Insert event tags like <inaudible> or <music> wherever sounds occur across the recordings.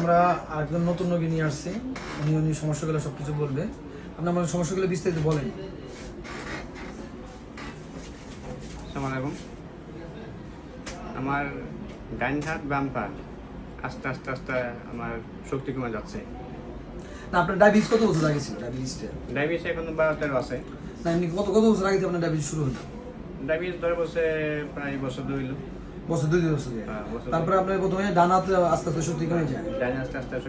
আমরা আরেকজন নতুন রোগী নিয়ে আসছি। উনি উনি সমস্যাগুলো সব কিছু বলবে। আপনি আমার সমস্যাগুলো বিস্তারিত বলেন। আলাইকুম। আমার ডাইন হাত বাম পা আস্তে আস্তে আস্তে আমার শক্তি কমে যাচ্ছে। না আপনার ডায়াবেটিস কত বছর আগে ছিল? ডায়াবেটিসটা ডায়াবেটিস এখন বারো তেরো আছে। না এমনি কত কত বছর আগে আপনার ডায়াবেটিস শুরু হলো? ডায়াবেটিস ধরে বসে প্রায় বছর হলো বছর দুই বছর। হ্যাঁ, তারপরে আপনার প্রথমে ডান হাতে আস্তে আস্তে সত্যি কমে যায়। আস্তে আস্তে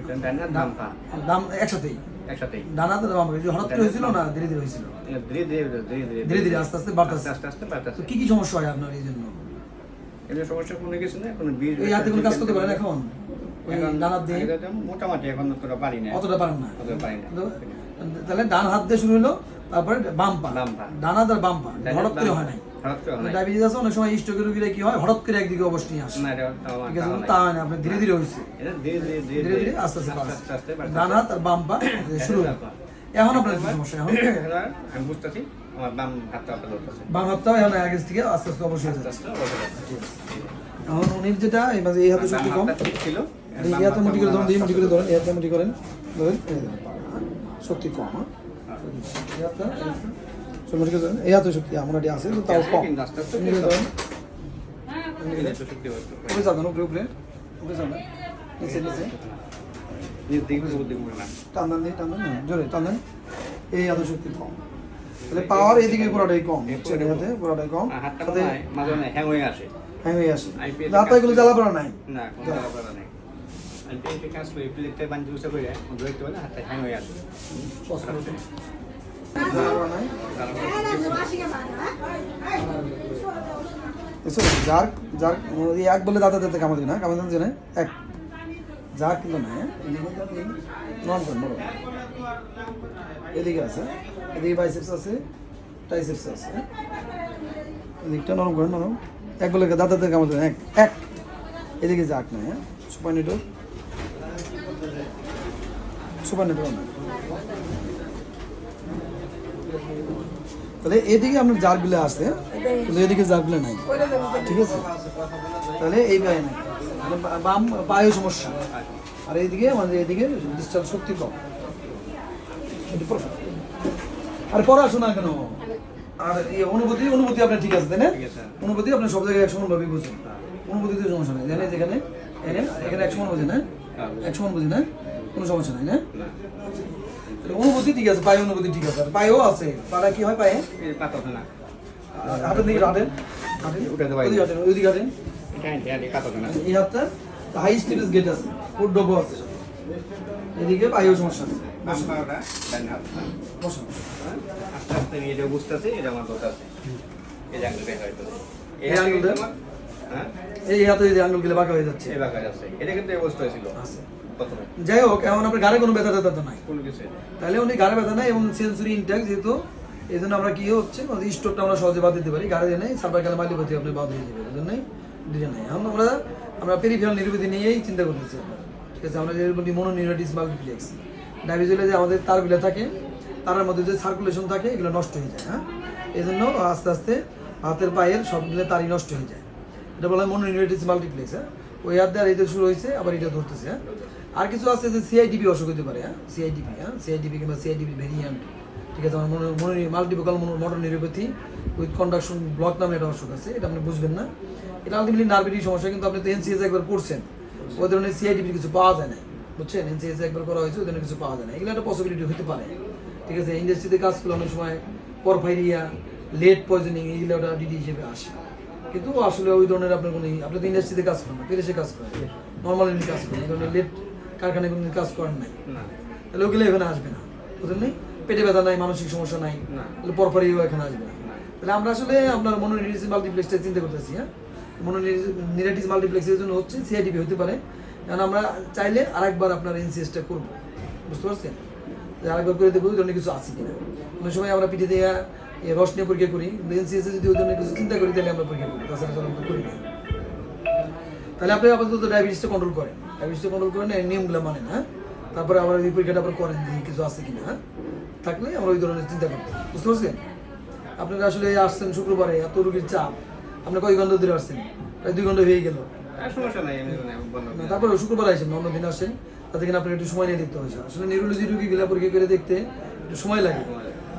দাম একসাথেই। একসাথেই। ডান হাতে বাম হঠাৎ করে হয়েছিল না? ধীরে ধীরে হয়েছিল? ধীরে ধীরে ধীরে ধীরে ধীরে। ধীরে আস্তে আস্তে বাড়তেছে। আস্তে আস্তে তো কি কি সমস্যা হয় আপনার এই জন্য? সমস্যা কোনো কিছু নেই কোনো বীজ এই হাতে কোনো কাজ করতে পারেন এখন? মোটামুটি পারি না। অতটা পারেন না। অতটা পারি না। তাহলে ডান হাত দিয়ে শুরু হলো তারপরে হঠাৎ করে হয় নাই। হয় নাই। ডায়াবেটিস আছে অনেক সময় স্ট্রোকের রোগীরা কি হয় হঠাৎ করে একদিকে নিয়ে আসে। ঠিক আছে তা হয় না আপনার ধীরে ধীরে হয়েছে ধীরে ধীরে আস্তে আস্তে। ডান হাত আর শুরু এখন আপনার কি সমস্যা এখন? <coughs> আমি বুঝতেছি আমার বাম হাতটা হাতটা বাম হাতটাও এখন আগে থেকে আস্তে আস্তে অবশ্যই। এখন উনির যেটা এই মাঝে এই হাতে শক্তি কম। ছিল এই হাতে মুটি করে ধরুন এই মুটি করে ধরেন এই হাতে মুটি করেন। ধরেন শক্তি কম হ্যাঁ। এই ধরেন শক্তি আমার এটি আছে তো তাও কম। উপরে যাবেন উপরে উপরে উপরে যাবেন নিচে নিচে নিজের দিকে বুদ্ধি না। টান দেন দিয়ে টান দেন হ্যাঁ, জোরে টান এই হাতে কম তাহলে পাওয়ার এদিকে পুরোটাই কম এই হাতে পুরোটাই কম মনে হয় মাঝে হ্যাং হয়ে আসে। হ্যাং হয়ে আসে হাতে এগুলো জ্বালা নাই না, জ্বালা পোড়া নেই। আমি কাজ করি, প্লেটে বান্ধি উঁচা করে, ধরতে পারলে হাতটা হ্যাং হয়ে আসে। যার যার এক বলে দাদা দাদা কামাতে না। কামাতে জানে এক। যা কিন্তু না নন এদিকে আছে, এদিকে বাইসেপস আছে টাইসেপস আছে? এদিকটা নরম করেন নরম। এক বলে দাদা দাদা কামাতে এক। এক। এদিকে যাক না হ্যাঁ সুপার নেটওয়ার্ক। Super network. তাহলে এদিকে আপনার জারগুলো আছে কিন্তু এদিকে জারগুলো নাই। ঠিক আছে? তাহলে এই পায়ে নাই। বাম পায়ে সমস্যা। আর এইদিকে মানে এদিকে ডিস্টার্ব শক্তি কম। আর পড়াশোনা কেন? আর এই অনুভূতি অনুভূতি আপনার ঠিক আছে তাই না? অনুভূতি আপনি সব জায়গায় এক সমান ভাবে বুঝছেন অনুভূতিতে সমস্যা নেই জানেন যেখানে? এখানে এখানে এক সমান বুঝি না এক সমান বুঝি না কোনো সমস্যা নাই না। তাহলে অনুভূতি ঠিক আছে পায়ে অনুভূতি ঠিক আছে পায়েও আছে পাড়া কি হয় পায়ে পাতা ওঠে না। হাতের দিকে হাঁটেন হাঁটেন হাঁটেন ওইদিকে হাঁটেন। এই হাতটা হাই স্টিলেস গেট আছে ফুট ডবো আছে এদিকে পায়েও সমস্যা আছে হ্যাঁ? আস্তে আস্তে এটা বুঝতেছি, এটা আমার ধরতেছে। এই যে আঙুলটা হয় তো। এই এই হাতে হ্যাঁ? এই হাতে যদি আঙ্গুল গেলে বাঁকা হয়ে যাচ্ছে। এই বাঁকা যাচ্ছে। এটা কিন্তু অবস্থা ছিল। আছে। যাই হোক এখন আপনার গাড়ে কোনো ব্যথা ট্যাথা তো নাই। তাহলে উনি গাড়ে ব্যথা নাই এবং সেন্সরি ইনট্যাক্ট যেহেতু এই জন্য আমরা কি হচ্ছে স্টোকটা আমরা সহজে বাদ দিতে পারি। গাড়ি নেই সার্ভার কালে মালিপতি আপনি বাদ দিয়ে দেবেন। এই জন্যই দিতে নাই। এখন আমরা আমরা পেরিফেরাল নিরুপতি নিয়েই চিন্তা করতেছি ঠিক আছে আমরা যেরকম মনোনিউরাইটিস মাল্টিপ্লেক্স ডায়াবেটিস যে আমাদের তারগুলো থাকে তার মধ্যে যে সার্কুলেশন থাকে এগুলো নষ্ট হয়ে যায় হ্যাঁ? এই জন্য আস্তে আস্তে হাতের পায়ের সবগুলো তারই নষ্ট হয়ে যায়। এটা বলা হয় মনোনিউরাইটিস মাল্টিপ্লেক্স হ্যাঁ? ওই হাত দিয়ে এটা শুরু হয়েছে, আবার এটা ধরতেছে হ্যাঁ? আর কিছু আছে যে সিআইডিপি অসুখ হতে পারে হ্যাঁ? সিআইডিপি হ্যাঁ? সিআইডিপি কিংবা সিআইডিপি ভেরিয়েন্ট ঠিক আছে? আমার মনে মনে multifocal motor neuropathy with conduction block নামে একটা অসুখ আছে, এটা আপনি বুঝবেন না। এটা আলটিমেটলি নার্ভেরই সমস্যা, কিন্তু আপনি তো এনসিএস একবার করছেন, ওই ধরনের সিআইডিপির কিছু পাওয়া যায় না বুঝছেন? এনসিএস একবার করা হয়েছে, ওই ধরনের কিছু পাওয়া যায় না এগুলো একটা পসিবিলিটি হতে পারে, ঠিক আছে? ইন্ডাস্ট্রিতে কাজ করলে অনেক সময় পরফাইরিয়া লেট পয়জনিং এইগুলো ওটা ডিডি হিসেবে আসে। কিন্তু আসলে ওই ধরনের আপনার কোনো আপনি তো ইন্ডাস্ট্রিতে কাজ করেন না পেরেসে কাজ করেন নর্মালি কাজ করেন এই ধরনের লেট কারখানায় কোনো কাজ করেন নাই। তাহলে ওগুলো এখানে আসবে না বুঝলেন নি? পেটে ব্যথা নাই মানসিক সমস্যা নাই। তাহলে পরপরইও এখানে আসবে না। তাহলে আমরা আসলে আপনার মনোনিরিস মাল্টিপ্লেক্সটা চিন্তা করতেছি হ্যাঁ? মনোনিরাইটিস মাল্টিপ্লেক্সের জন্য হচ্ছে সিআইডিপি হতে পারে। কারণ আমরা চাইলে আরেকবার আপনার এনসিএসটা করব। বুঝতে পারছেন? যে আরেকবার করে দেখব ওই ধরনের কিছু আছে কিনা। অনেক সময় আমরা পিঠে দিয়ে এ, রস নিয়ে পরীক্ষা করি এনসিএস যদি ওই ধরনের কিছু চিন্তা করি তাহলে আমরা পরীক্ষা করি তাছাড়া আমরা করি না। তাহলে আপনি আপাতত ডায়াবেটিসটা কন্ট্রোল করেন। ডায়াবেটিসটা কন্ট্রোল করেন এই নিয়মগুলো মানেন হ্যাঁ? তারপরে আবার এই পরীক্ষাটা আবার করেন যে কিছু আছে কিনা হ্যাঁ? থাকলে আমরা ওই ধরনের চিন্তা করতে বুঝতে পারছেন? আপনারা আসলে আসছেন শুক্রবারে এত রুগীর চাপ। আপনি কয় ঘণ্টা ধরে আসছেন? প্রায় দুই ঘণ্টা হয়ে গেল। মানে না, তারপরে শুক্রবার আসেন অন্য দিন আসেন। তাতে কিনা আপনার একটু সময় নিয়ে দেখতে হয়েছে আসলে নিউরোলজি রুগীগুলা পরীক্ষা করে দেখতে একটু সময় লাগে।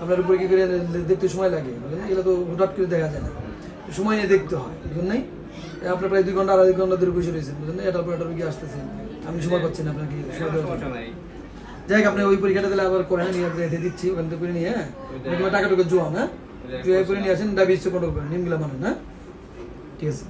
আপনার পরীক্ষা করে দেখতে সময় লাগে? এগুলো তো হঠাৎ করে দেখা যায় না। সময় নিয়ে দেখতে হয়, বুঝলেন নাই? এ আপনার প্রায় দুই ঘণ্টা, আড়াই ঘণ্টা ধরে বসে রয়েছেন, বুঝলেন? এটার পর একটা রুগী আসতেছেন আমি সময় পাচ্ছি না আপনাকে সময় যাই হোক, আপনি ওই পরীক্ষাটা দিলে আবার করে নিয়ে রেখে দিচ্ছি, ওখান থেকে করে নিয়ে হ্যাঁ? টাকা টুকু জোয়া না জোয়া করে নিয়ে আসেন ডায়াবেটিস কন্ট্রোল করেন নিমগুলা মানে না ঠিক আছে।